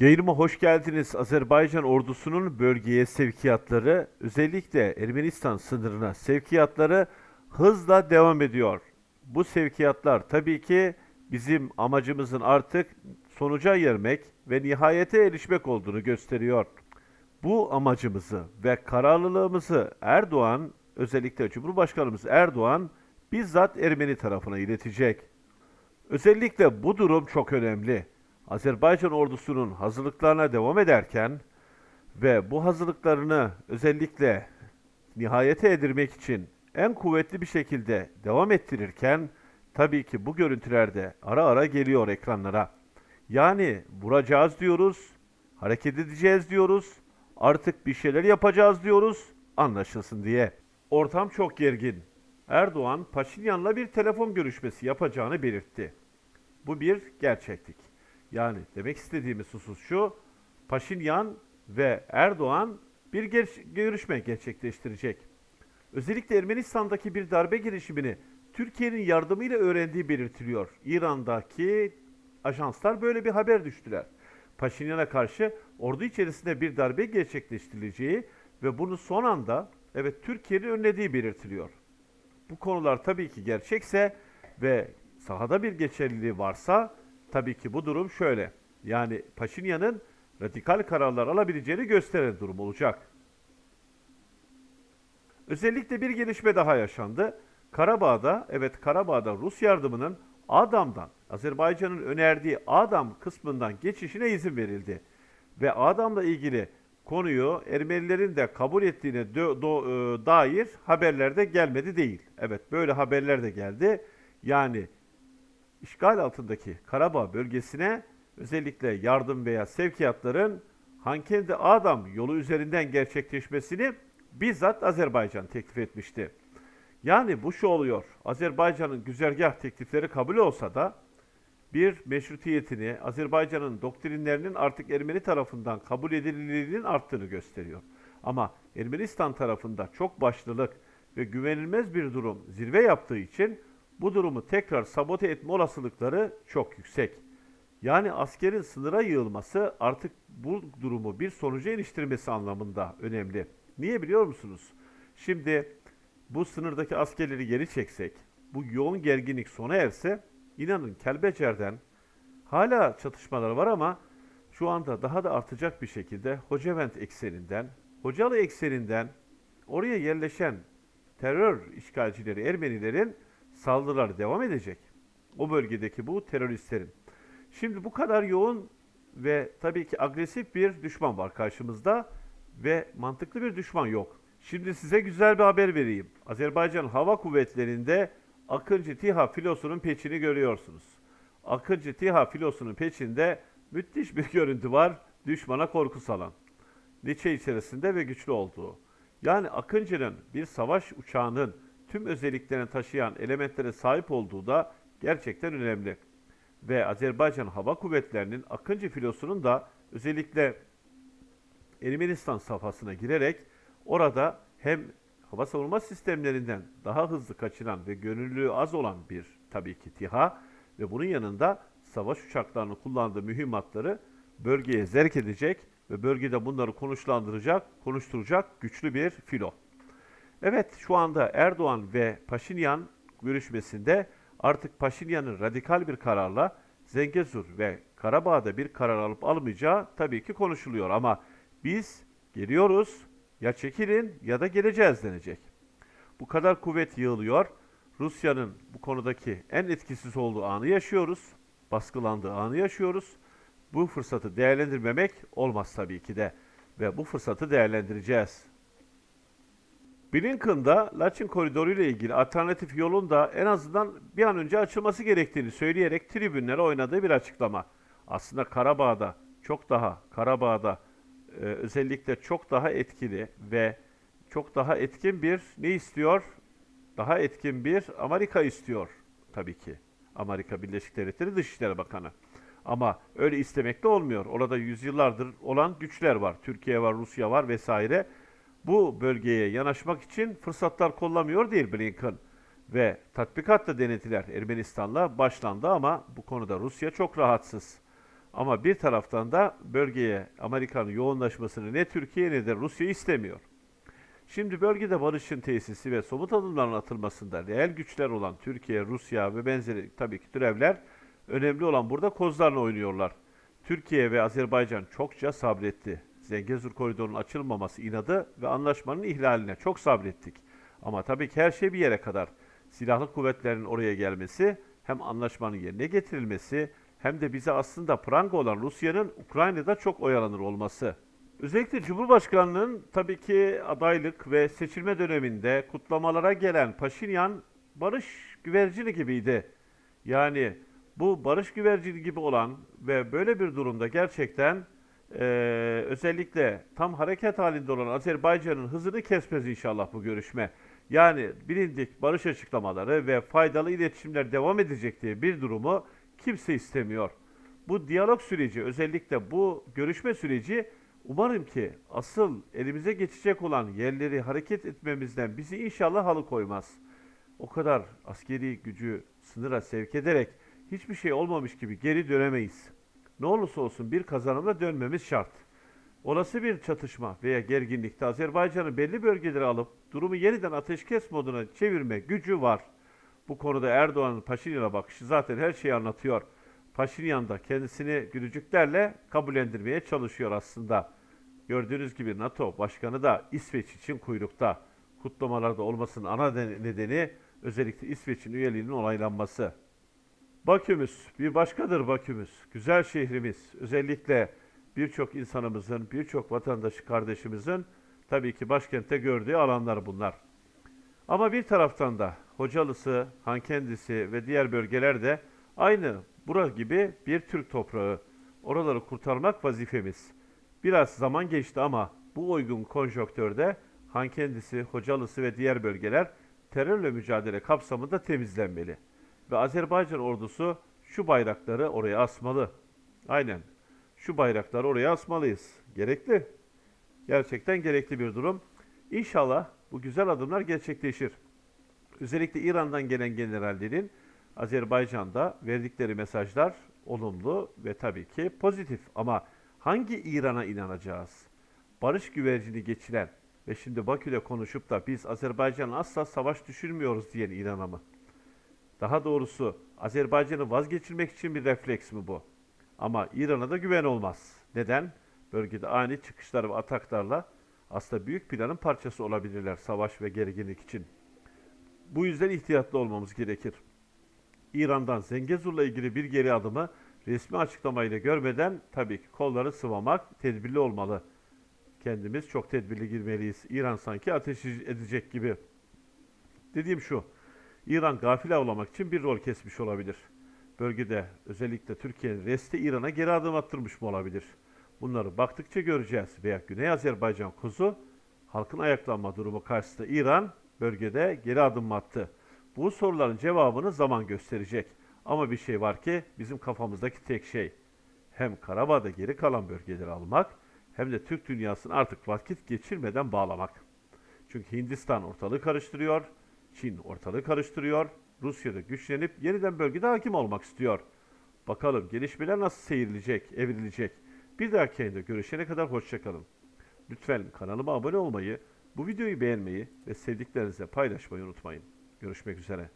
Yayınıma hoş geldiniz. Azerbaycan ordusunun bölgeye sevkiyatları, özellikle Ermenistan sınırına sevkiyatları hızla devam ediyor. Bu sevkiyatlar tabii ki bizim amacımızın artık sonuca ermek ve nihayete erişmek olduğunu gösteriyor. Bu amacımızı ve kararlılığımızı Erdoğan, özellikle Cumhurbaşkanımız Erdoğan bizzat Ermeni tarafına iletecek. Özellikle bu durum çok önemli. Azerbaycan ordusunun hazırlıklarına devam ederken ve bu hazırlıklarını özellikle nihayete edirmek için en kuvvetli bir şekilde devam ettirirken tabii ki bu görüntülerde ara ara geliyor ekranlara. Yani vuracağız diyoruz, hareket edeceğiz diyoruz, artık bir şeyler yapacağız diyoruz, anlaşılsın diye. Ortam çok gergin. Erdoğan, Paşinyan'la bir telefon görüşmesi yapacağını belirtti. Bu bir gerçeklik. Yani demek istediğimiz husus şu, Paşinyan ve Erdoğan bir ger- görüşme gerçekleştirecek. Özellikle Ermenistan'daki bir darbe girişimini Türkiye'nin yardımıyla öğrendiği belirtiliyor. İran'daki ajanslar böyle bir haber düştüler. Paşinyan'a karşı ordu içerisinde bir darbe gerçekleştirileceği ve bunu son anda evet Türkiye'nin önlediği belirtiliyor. Bu konular tabii ki gerçekse ve sahada bir geçerliliği varsa tabii ki bu durum şöyle. Yani Paşinyan'ın radikal kararlar alabileceğini gösteren durum olacak. Özellikle bir gelişme daha yaşandı. Karabağ'da, evet Karabağ'da Rus yardımının Adam'dan, Azerbaycan'ın önerdiği Adam kısmından geçişine izin verildi. Ve Adam'la ilgili konuyu Ermenilerin de kabul ettiğine dö- do- e, dair haberler de gelmedi değil. Evet böyle haberler de geldi. Yani işgal altındaki Karabağ bölgesine özellikle yardım veya sevkiyatların Hankendi Adam yolu üzerinden gerçekleşmesini bizzat Azerbaycan teklif etmişti. Yani bu şu oluyor. Azerbaycan'ın güzergah teklifleri kabul olsa da bir meşrutiyetini, Azerbaycan'ın doktrinlerinin artık Ermeni tarafından kabul edilirliğinin arttığını gösteriyor. Ama Ermenistan tarafında çok başlılık ve güvenilmez bir durum zirve yaptığı için bu durumu tekrar sabote etme olasılıkları çok yüksek. Yani askerin sınıra yığılması artık bu durumu bir sonuca iliştirmesi anlamında önemli. Niye biliyor musunuz? Şimdi bu sınırdaki askerleri geri çeksek, bu yoğun gerginlik sona erse, inanın Kelbecer'den hala çatışmalar var ama şu anda daha da artacak bir şekilde Hocavent ekseninden, Hocalı ekseninden oraya yerleşen terör işgalcileri Ermenilerin saldırıları devam edecek. O bölgedeki bu teröristlerin. Şimdi bu kadar yoğun ve tabii ki agresif bir düşman var karşımızda ve mantıklı bir düşman yok. Şimdi size güzel bir haber vereyim. Azerbaycan Hava Kuvvetleri'nde Akıncı TİHA filosunun peçini görüyorsunuz. Akıncı TİHA filosunun peçinde müthiş bir görüntü var. Düşmana korku salan. Nietzsche içerisinde ve güçlü olduğu. Yani Akıncı'nın bir savaş uçağının tüm özelliklerini taşıyan elementlere sahip olduğu da gerçekten önemli. Ve Azerbaycan Hava Kuvvetleri'nin Akıncı filosunun da özellikle Ermenistan safhasına girerek orada hem hava savunma sistemlerinden daha hızlı kaçıran ve gönüllülüğü az olan bir tabii ki TİHA ve bunun yanında savaş uçaklarını kullandığı mühimmatları bölgeye zerk edecek ve bölgede bunları konuşlandıracak, konuşturacak güçlü bir filo. Evet şu anda Erdoğan ve Paşinyan görüşmesinde artık Paşinyan'ın radikal bir kararla Zengezur ve Karabağ'da bir karar alıp almayacağı tabii ki konuşuluyor ama biz geliyoruz ya çekilin ya da geleceğiz denecek. Bu kadar kuvvet yığılıyor. Rusya'nın bu konudaki en etkisiz olduğu anı yaşıyoruz. Baskılandığı anı yaşıyoruz. Bu fırsatı değerlendirmemek olmaz tabii ki de. Ve bu fırsatı değerlendireceğiz. Blinken'da Laçin koridoru ile ilgili alternatif yolun da en azından bir an önce açılması gerektiğini söyleyerek tribünlere oynadığı bir açıklama. Aslında Karabağ'da çok daha Karabağ'da e, özellikle çok daha etkili ve çok daha etkin bir ne istiyor? Daha etkin bir Amerika istiyor tabii ki. Amerika Birleşik Devletleri Dışişleri Bakanı. Ama öyle istemekle olmuyor. Orada yüzyıllardır olan güçler var. Türkiye var, Rusya var vesaire. Bu bölgeye yanaşmak için fırsatlar kollamıyor değil Blinken. Ve tatbikatta denetiler Ermenistan'la başlandı ama bu konuda Rusya çok rahatsız. Ama bir taraftan da bölgeye Amerika'nın yoğunlaşmasını ne Türkiye ne de Rusya istemiyor. Şimdi bölgede barışın tesisi ve somut adımların atılmasında reel güçler olan Türkiye, Rusya ve benzeri tabii ki türevler önemli olan burada kozlarla oynuyorlar. Türkiye ve Azerbaycan çokça sabretti. Zengezur koridorunun açılmaması inadı ve anlaşmanın ihlaline çok sabrettik. Ama tabii ki her şey bir yere kadar. Silahlı kuvvetlerin oraya gelmesi, hem anlaşmanın yerine getirilmesi, hem de bize aslında pranga olan Rusya'nın Ukrayna'da çok oyalanır olması. Özellikle Cumhurbaşkanlığının tabii ki adaylık ve seçilme döneminde kutlamalara gelen Paşinyan barış güvercini gibiydi. Yani bu barış güvercini gibi olan ve böyle bir durumda gerçekten eee, özellikle tam hareket halinde olan Azerbaycan'ın hızını kesmez inşallah bu görüşme. Yani bilindik barış açıklamaları ve faydalı iletişimler devam edecek diye bir durumu kimse istemiyor. Bu diyalog süreci özellikle bu görüşme süreci umarım ki asıl elimize geçecek olan yerleri hareket etmemizden bizi inşallah alıkoymaz. O kadar askeri gücü sınıra sevk ederek hiçbir şey olmamış gibi geri dönemeyiz. Ne olursa olsun bir kazanımla dönmemiz şart. Olası bir çatışma veya gerginlikte Azerbaycan'ın belli bölgeleri alıp durumu yeniden ateşkes moduna çevirme gücü var. Bu konuda Erdoğan'ın Paşinyan'a bakışı zaten her şeyi anlatıyor. Paşinyan da kendisini gülücüklerle kabullendirmeye çalışıyor aslında. Gördüğünüz gibi NATO Başkanı da İsveç için kuyrukta. Kutlamalarda olmasının ana ne- nedeni özellikle İsveç'in üyeliğinin onaylanması. Bakümüz bir başkadır Bakümüz. Güzel şehrimiz. Özellikle birçok insanımızın, birçok vatandaşı kardeşimizin tabii ki başkentte gördüğü alanlar bunlar. Ama bir taraftan da Hocalısı, Hankendisi ve diğer bölgeler de aynı bura gibi bir Türk toprağı. Oraları kurtarmak vazifemiz. Biraz zaman geçti ama bu uygun konjonktörde Hankendisi, Hocalısı ve diğer bölgeler terörle mücadele kapsamında temizlenmeli. Ve Azerbaycan ordusu şu bayrakları oraya asmalı. Aynen. Şu bayrakları oraya asmalıyız. Gerekli. Gerçekten gerekli bir durum. İnşallah bu güzel adımlar gerçekleşir. Özellikle İran'dan gelen generallerin Azerbaycan'da verdikleri mesajlar olumlu ve tabii ki pozitif. Ama hangi İran'a inanacağız? Barış güvercini geçiren ve şimdi Bakü'de konuşup da biz Azerbaycan'a asla savaş düşürmüyoruz diyen İran'a mı? Daha doğrusu Azerbaycan'ı vazgeçirmek için bir refleks mi bu? Ama İran'a da güven olmaz. Neden? Bölgede ani çıkışlar ve ataklarla aslında büyük planın parçası olabilirler savaş ve gerginlik için. Bu yüzden ihtiyatlı olmamız gerekir. İran'dan Zengezur'la ilgili bir geri adımı resmi açıklamayla görmeden tabii ki kolları sıvamak tedbirli olmalı. Kendimiz çok tedbirli girmeliyiz. İran sanki ateş edecek gibi. Dediğim şu, İran gafil avlamak için bir rol kesmiş olabilir. Bölgede özellikle Türkiye'nin resti İran'a geri adım attırmış mı olabilir? Bunları baktıkça göreceğiz. Veya Güney Azerbaycan kuzu halkın ayaklanma durumu karşısında İran bölgede geri adım attı? Bu soruların cevabını zaman gösterecek. Ama bir şey var ki bizim kafamızdaki tek şey hem Karabağ'da geri kalan bölgeleri almak hem de Türk dünyasını artık vakit geçirmeden bağlamak. Çünkü Hindistan ortalığı karıştırıyor, Çin ortalığı karıştırıyor, Rusya da güçlenip yeniden bölgede hakim olmak istiyor. Bakalım gelişmeler nasıl seyrilecek, evrilecek. Bir dahaki yayında görüşene kadar hoşçakalın. Lütfen kanalıma abone olmayı, bu videoyu beğenmeyi ve sevdiklerinize paylaşmayı unutmayın. Görüşmek üzere.